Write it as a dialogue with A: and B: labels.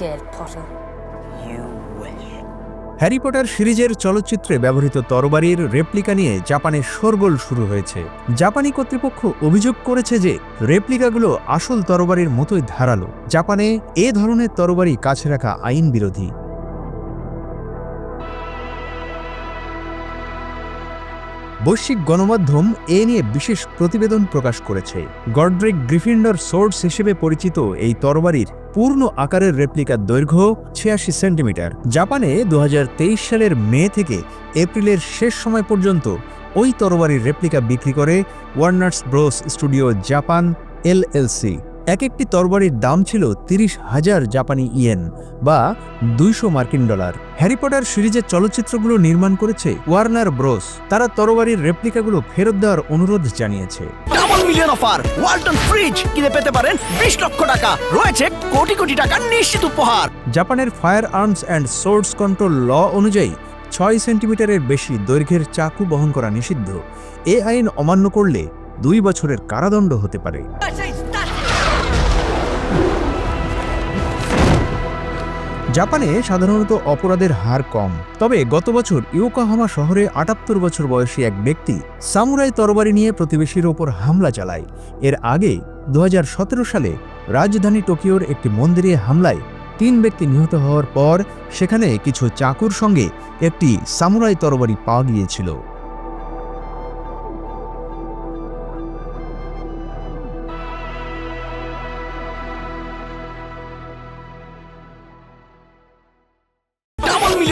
A: scared, Potter.
B: You wish.
C: Harry Potter সিরিজের চলচ্চিত্রে ব্যবহৃত তরবারির রেপ্লিকা নিয়ে জাপানে শোরগোল শুরু হয়েছে জাপানি কর্তৃপক্ষ অভিযোগ করেছে যে রেপ্লিকাগুলো আসল তরবারির মতোই ধারালো জাপানে এ ধরনের তরবারি কাছে রাখা আইন বিরোধী বৈশ্বিক গণমাধ্যম এ নিয়ে বিশেষ প্রতিবেদন প্রকাশ করেছে গড্রিক গ্রিফিন্ডার সোর্স হিসেবে পরিচিত এই তরবারির পূর্ণ আকারের রেপ্লিকার দৈর্ঘ্য ছিয়াশি সেন্টিমিটার জাপানে দু হাজার তেইশ সালের মে থেকে এপ্রিলের শেষ সময় পর্যন্ত ওই তরবারির রেপ্লিকা বিক্রি করে Warners Bros studio Japan LLC এক একটি তরবারির দাম ছিল তিরিশ হাজার জাপানি ইয়েন বা দুইশো মার্কিন ডলার। হ্যারি পটার সিরিজের চলচ্চিত্রগুলো নির্মাণ করেছে ওয়ার্নার ব্রোস। তারা তরবারির রেপ্লিকাগুলো ফেরত দেওয়ার অনুরোধ জানিয়েছে।
B: Double million offer Walton fridge কিনে পেতে পারেন বিশ লক্ষ টাকা রয়েছে কোটি কোটি টাকার নিশ্চিত উপহার।
C: জাপানের fire arms and swords control law অনুযায়ী ছয় সেন্টিমিটারের বেশি দৈর্ঘ্যের চাকু বহন করা নিষিদ্ধ। এ আইন অমান্য করলে দুই বছরের কারাদণ্ড হতে পারে। জাপানে সাধারণত অপরাধের হার কম। তবে গত বছর ইয়োকাহামা শহরে আটাত্তর বছর বয়সী এক ব্যক্তি সামুরাই তরবারি নিয়ে প্রতিবেশীর ওপর হামলা চালায়। এর আগে দু হাজার সতেরো সালে রাজধানী টোকিওর একটি মন্দিরে হামলায় তিন ব্যক্তি নিহত হওয়ার পর সেখানে কিছু চাকুর সঙ্গে একটি সামুরাই তরবারি পাওয়া গিয়েছিল।